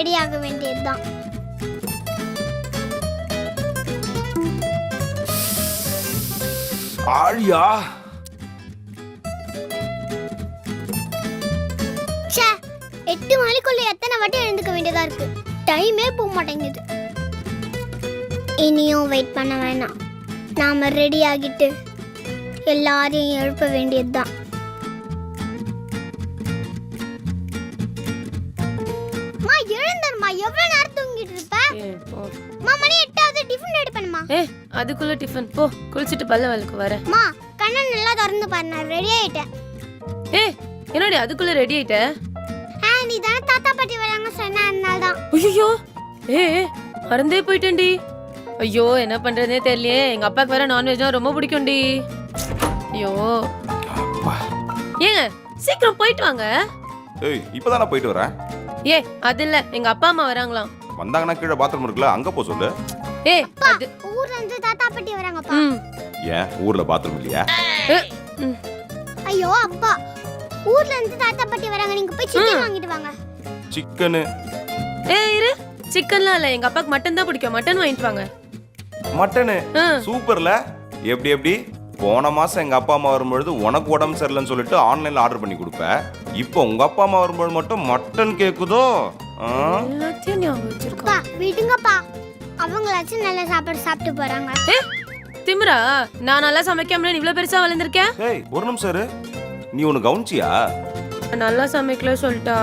Ready ஆக வேண்டியதுதான். ஆழியா? எட்டு மணிக்குள்ள எத்தனை வாட்டி எழுந்துக்க வேண்டியதா இருக்கு? டைமே போக மாட்டேங்குது இனியும் வெயிட் பண்ண வேணாம். நாம ரெடி ஆகிட்டு எல்லாரையும் எழுப்ப வேண்டியதுதான். எவ்வளவு நேரம் தூங்கிட்டு இருப்ப. அம்மா மணி எட்டாவது டிஃபன் ரெடி பண்ணுமா? ஏ அதுக்குள்ள டிஃபன் போ குளிச்சிட்டு பல்ல வலுக்கு வரேன் அம்மா கண்ணை நல்லா திறந்து பாரு நான் ரெடி ஆயிட்டேன். ஏ என்னடி அதுக்குள்ள ரெடி ஆயிட்ட? ஆ நீ தானே தாத்தா பாட்டி வராங்க சொன்ன அதனால தான் ஐயோ ஏ மறந்தே போயிட்டேன்டி. ஐயோ என்ன பண்றதுனே தெரியலையே. எங்க அப்பாக்கு வேற நான்வெஜ்னா ரொம்ப பிடிக்கும்டி. ஐயோ. அப்பா. ஏங்க சீக்கிரம் போயிட்டு வாங்க. ஏய் இப்பதான் நான் போயிட்டு வரேன் ஏ அது இல்ல. எங்க அப்பா அம்மா வராங்களாம். வந்தாங்கன்னா கீழே பாத்ரூம் இருக்குல்ல அங்க போ சொல்லு. ஏ அது ஊர்ல இருந்து தாத்தா பாட்டி வராங்கப்பா. ம். ஏன் ஊர்ல பாத்ரூம் இல்லையா? ஏ, ம். ஐயோ அப்பா. ஊர்ல இருந்து தாத்தா பாட்டி வராங்க. நீங்க போய் சிக்கன் வாங்கிட்டு வாங்க. சிக்கனு ஏ இரு. சிக்கன்லாம் இல்ல. எங்க அப்பாக்கு மட்டன் தான் பிடிக்கும். மட்டன் வாங்கிட்டு வாங்க. மட்டனு ஆ. சூப்பர்ல எப்படி எப்படி? போன மாசம் எங்க அப்பா அம்மா வரும்பொழுது உனக்கு உடம்பு சரியில்லைன்னு சொல்லிட்டு ஆன்லைன்ல ஆர்டர் பண்ணி கொடுப்ப. இப்போ உங்க அப்பா அம்மா வரும்போது மட்டும் மட்டன் கேக்குதோ? ஆ? எல்லாத்தையும் ஞாபகம் வச்சிருக்கோம் அப்பா விடுங்கப்பா. அவங்களாச்சும் நல்ல சாப்பாடு சாப்பிட்டு போறாங்க. திமிரா நான் நல்லா சமைக்காம இவ்வளவு பெருசா வளர்ந்துருக்கேன் ஏய் ஒரு நிமிஷம் இரு. நீ ஒன்னு கவனிச்சியா? நல்லா சமைக்கல சொல்லிட்டா.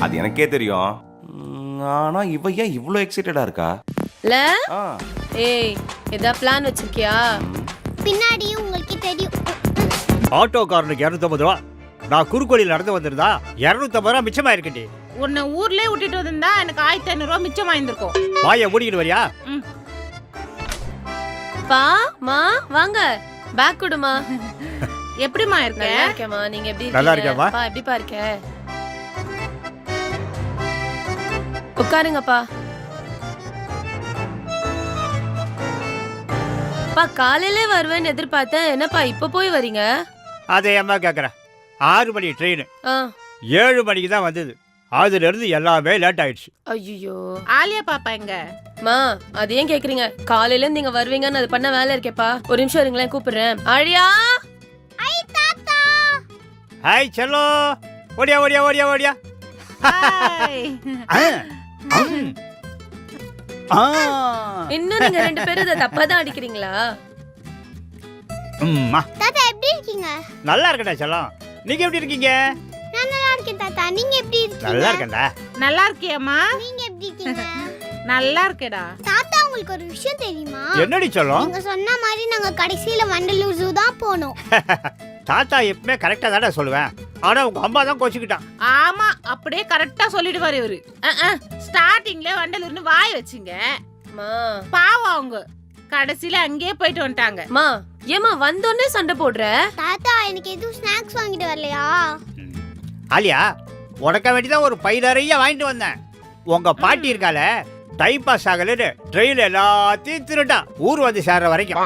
அது எனக்கே தெரியும். ம், ஆனா இவ ஏன் இவ்ளோ எக்ஸைட்டடா இருக்கா? ஏய் ஏதா பிளான் வச்சிருக்கியா? பின்னாடி உங்களுக்கு தெரியும். ஆட்டோக்காரனுக்கு இரநூத்தம்பது ரூபா. நான் குறுக்கோளியில் நடந்து வந்திருந்தா இரநூத்தம்பது ரூபா மிச்சமா இருக்கட்டி உன்னை ஊர்லயே விட்டுட்டு வந்திருந்தா எனக்கு ஆயிரத்தி ஐநூறு ரூபா மிச்சம் வாங்கியிருக்கும் வாயை மூடிக்கிட்டு வரியா? பா மா வாங்க. பேக் கொடுமா. எப்படிமா இருக்க? நல்லா இருக்கேம்மா நீங்க எப்படி நல்லா? இருக்கேம்மா. எப்படிப்பா இருக்க? உட்காருங்கப்பா. பா காலையிலே வருவேன்னு எதிர்பார்த்தேன் என்னப்பா இப்ப போய் வரீங்க? அதை ஏம்மா கேட்குறேன் ஆறு மணி ட்ரெயின் ஆ. ஏழு மணிக்கு தான் வந்தது. அதுல இருந்து எல்லாமே லேட் ஆயிடுச்சு. ஐயோ ஆலியா பாப்பா எங்க? மா அது ஏன் கேக்குறீங்க? காலையில இருந்து நீங்க வருவீங்கன்னு அது பண்ண வேலை இருக்கேப்பா. ஒரு நிமிஷம் இருங்களேன் கூப்பிடுறேன். ஆழியா? ஐ தாத்தா! ஹாய் செல்லோ! ஓடியா ஓடியா ஓடியா ஓடியா. ஹாய். ஆ. ஆ. இன்னும் நீங்க ரெண்டு பேரும் இதை தப்பா தான் அடிக்கிறீங்களா. தாத்தா எப்படி இருக்கீங்க? நல்லா இருக்கடா செல்லம். நீங்க எப்படி இருக்கீங்க? நான் நல்லா இருக்கேன் தாத்தா. நீங்க எப்படி நல்லா இருக்கீங்க இருக்கேன்டா. நல்லா இருக்கியாம்மா? நீங்க எப்படி இருக்கீங்க? நல்லா இருக்கேடா. தாத்தா உங்களுக்கு ஒரு விஷயம் தெரியுமா? என்னடி சொல்லும்? நீங்க சொன்ன மாதிரி நாங்க கடைசியில வண்டலூர் ஜூ தான் போனோம். தாத்தா எப்பவுமே கரெக்டா தானே சொல்லுவேன். ஆனா உங்க அம்மா தான் கோச்சுக்கிட்டான் ஆமா அப்படியே கரெக்டா சொல்லிடுவாரு இவரு. ஸ்டார்டிங்ல வண்டலூர்னு வாய் வச்சுங்க. மா பாவம் அவங்க. கடைசியில அங்கேயே போயிட்டு வந்துட்டாங்க. மா ஏமா வந்தோடனே சண்டை போடுற? தாத்தா எனக்கு எதுவும் ஸ்நாக்ஸ் வாங்கிட்டு வரலையா? ஆலியா உனக்க வேண்டி தான் ஒரு பை நிறைய வாங்கிட்டு வந்தேன். உங்க பாட்டி இருக்கால டைம் பாஸ் ஆகலன்னு ட்ரெயின் எல்லாத்தையும் திருட்டான் ஊர் வந்து சேர்ற வரைக்கும்.